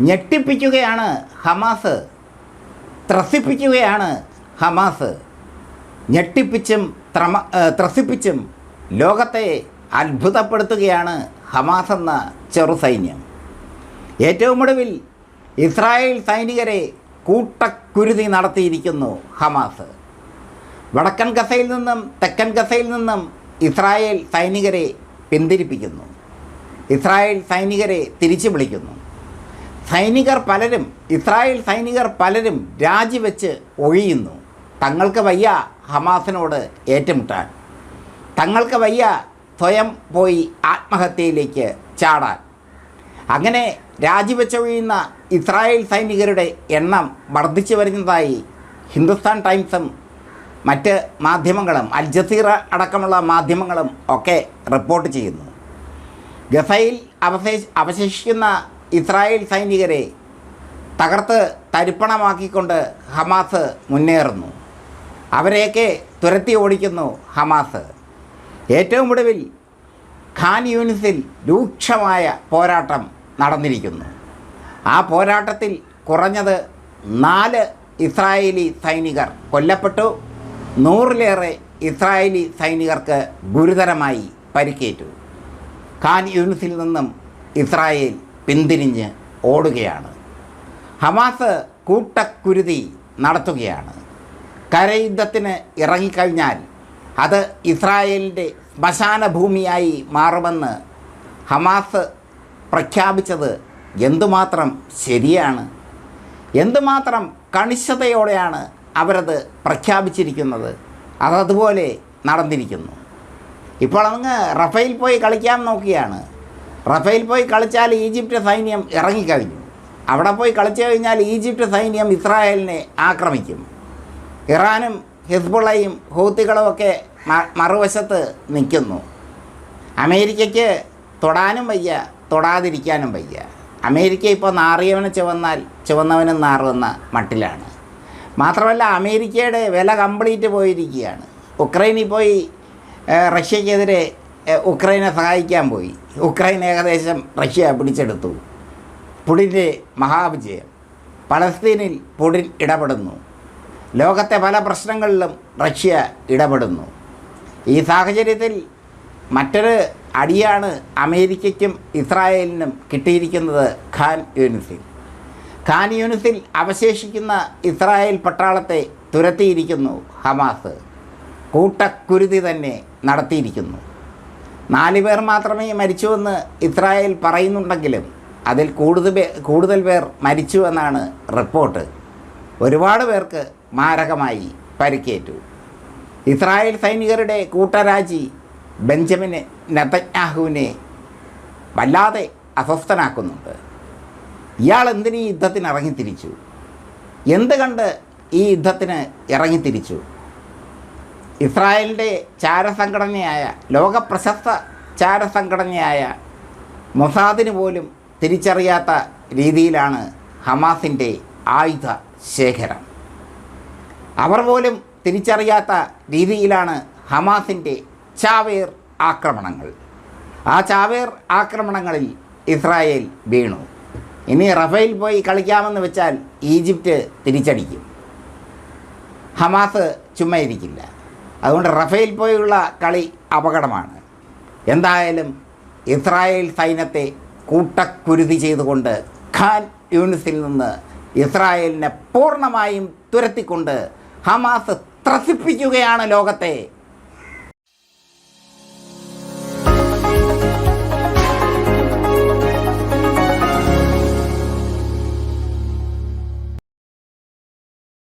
ഞെട്ടിപ്പിക്കുകയാണ് Hamas ത്രസിപ്പിക്കുകയാണ് Hamas. ഞെട്ടിപ്പിച്ചും ത്രമ ത്രസിപ്പിച്ചും ലോകത്തെ അത്ഭുതപ്പെടുത്തുകയാണ് Hamas എന്ന ചെറുസൈന്യം ഏറ്റവും ഒടുവിൽ ഇസ്രായേൽ സൈനികരെ കൂട്ടക്കുരുതി നടത്തിയിരിക്കുന്നു ഹമാസ്. വടക്കൻ ഗസയിൽ നിന്നും തെക്കൻ ഗസയിൽ നിന്നും ഇസ്രായേൽ സൈനികരെ പിന്തിരിപ്പിക്കുന്നു. ഇസ്രായേൽ സൈനികരെ തിരിച്ചു വിളിക്കുന്നു. സൈനികർ പലരും ഇസ്രായേൽ സൈനികർ പലരും രാജിവെച്ച് ഒഴിയുന്നു. തങ്ങൾക്ക് വയ്യ ഹമാസിനോട് ഏറ്റുമുട്ടാൻ. തങ്ങൾക്ക് വയ്യ സ്വയം പോയി ആത്മഹത്യയിലേക്ക് ചാടാൻ. അങ്ങനെ രാജിവെച്ചൊഴിയുന്ന ഇസ്രായേൽ സൈനികരുടെ എണ്ണം വർദ്ധിച്ചു വരുന്നതായി ഹിന്ദുസ്ഥാൻ ടൈംസും മറ്റ് മാധ്യമങ്ങളും അൽ ജസീറ അടക്കമുള്ള മാധ്യമങ്ങളും ഒക്കെ റിപ്പോർട്ട് ചെയ്യുന്നു. ഗസയിൽ അവശേഷ അവശേഷിക്കുന്ന ഇസ്രായേൽ സൈനികരെ തകർത്ത് തരിപ്പണമാക്കിക്കൊണ്ട് ഹമാസ് മുന്നേറുന്നു. അവരെയൊക്കെ തുരത്തി ഓടിക്കുന്നു ഹമാസ്. ഏറ്റവും ഒടുവിൽ ഖാൻ യൂണിസിൽ രൂക്ഷമായ പോരാട്ടം നടന്നിരിക്കുന്നു. ആ പോരാട്ടത്തിൽ കുറഞ്ഞത് നാല് ഇസ്രായേലി സൈനികർ കൊല്ലപ്പെട്ടു. നൂറിലേറെ ഇസ്രായേലി സൈനികർക്ക് ഗുരുതരമായി പരിക്കേറ്റു. ഖാൻ യൂണിസിൽ നിന്നും ഇസ്രായേൽ പിന്തിരിഞ്ഞ് ഓടുകയാണ്. ഹമാസ് കൂട്ടക്കുരുതി നടത്തുകയാണ്. കരയുദ്ധത്തിന് ഇറങ്ങിക്കഴിഞ്ഞാൽ അത് ഇസ്രായേലിന്റെ ശ്മശാന ഭൂമിയായി മാറുമെന്ന് ഹമാസ് പ്രഖ്യാപിച്ചത് എന്തുമാത്രം ശരിയാണ്? എന്തുമാത്രം കണിശതയോടെയാണ് അവരത് പ്രഖ്യാപിച്ചിരിക്കുന്നത്? അതതുപോലെ നടന്നിരിക്കുന്നു. ഇപ്പോൾ അങ്ങ് റഫേൽ പോയി കളിക്കാൻ നോക്കിയാണ് റഫേൽ പോയി കളിച്ചാൽ ഈജിപ്റ്റ് സൈന്യം ഇറങ്ങിക്കഴിഞ്ഞു. അവിടെ പോയി കളിച്ചു കഴിഞ്ഞാൽ ഈജിപ്റ്റ് സൈന്യം ഇസ്രായേലിനെ ആക്രമിക്കും. ഇറാനും ഹിസ്ബുള്ളയും ഹൂത്തികളും ഒക്കെ മറുവശത്ത് നിൽക്കുന്നു. അമേരിക്കയ്ക്ക് തൊടാനും വയ്യ തൊടാതിരിക്കാനും വയ്യ. അമേരിക്ക ഇപ്പോൾ നാറിയവന് ചുവന്നാൽ ചുവന്നവനും നാറുന്ന മട്ടിലാണ്. മാത്രമല്ല അമേരിക്കയുടെ വില കംപ്ലീറ്റ് പോയിരിക്കുകയാണ്. ഉക്രൈനിൽ പോയി റഷ്യക്കെതിരെ ഉക്രൈനെ സഹായിക്കാൻ പോയി. ഉക്രൈൻ ഏകദേശം റഷ്യ പിടിച്ചെടുത്തു. പുടിന്റെ മഹാവിജയം. പലസ്തീനിൽ പുടിൻ ഇടപെടുന്നു. ലോകത്തെ പല പ്രശ്നങ്ങളിലും റഷ്യ ഇടപെടുന്നു. ഈ സാഹചര്യത്തിൽ മറ്റൊരു അടിയാണ് അമേരിക്കയ്ക്കും ഇസ്രായേലിനും കിട്ടിയിരിക്കുന്നത് ഖാൻ യൂണിസിൽ ഖാൻ യൂണിസിൽ അവശേഷിക്കുന്ന ഇസ്രായേൽ പട്ടാളത്തെ തുരത്തിയിരിക്കുന്നു ഹമാസ്. കൂട്ടക്കുരുതി തന്നെ നടത്തിയിരിക്കുന്നു. നാല് പേർ മാത്രമേ മരിച്ചുവെന്ന് ഇസ്രായേൽ പറയുന്നുണ്ടെങ്കിലും അതിൽ കൂടുതൽ കൂടുതൽ പേർ മരിച്ചു എന്നാണ് റിപ്പോർട്ട്. ഒരുപാട് പേർക്ക് മാരകമായി പരിക്കേറ്റു. ഇസ്രായേൽ സൈനികരുടെ കൂട്ടരാജി ബെഞ്ചമിൻ നെതന്യാഹുവിനെ വല്ലാതെ അസ്വസ്ഥനാക്കുന്നുണ്ട്. ഇയാൾ എന്തിനീ യുദ്ധത്തിന് ഇറങ്ങിത്തിരിച്ചു? എന്ത് കണ്ട് ഈ യുദ്ധത്തിന് ഇറങ്ങിത്തിരിച്ചു? ഇസ്രായേലിന്റെ ചാരസംഘടനയായ ലോകപ്രശസ്ത ചാരസംഘടനയായ മൊസാദിന് പോലും തിരിച്ചറിയാത്ത രീതിയിലാണ് ഹമാസിന്റെ ആയുധ ശേഖരം. അവർ പോലും തിരിച്ചറിയാത്ത രീതിയിലാണ് ഹമാസിന്റെ ചാവേർ ആക്രമണങ്ങൾ. ആ ചാവേർ ആക്രമണങ്ങളിൽ ഇസ്രായേൽ വീണു. ഇനി റഫേൽ പോയി കളിക്കാമെന്ന് വെച്ചാൽ ഈജിപ്റ്റ് തിരിച്ചടിക്കും. ഹമാസ് ചുമ്മാ ഇരിക്കില്ല. അതുകൊണ്ട് റഫേൽ പോയുള്ള കളി അപകടമാണ്. എന്തായാലും ഇസ്രായേൽ സൈന്യത്തെ കൂട്ടക്കുരുതി ചെയ്തുകൊണ്ട് ഖാൻ യൂണിസിൽ നിന്ന് ഇസ്രായേലിനെ പൂർണമായും തുരത്തിക്കൊണ്ട് ഹമാസ് ത്രസിപ്പിക്കുകയാണ് ലോകത്തെ.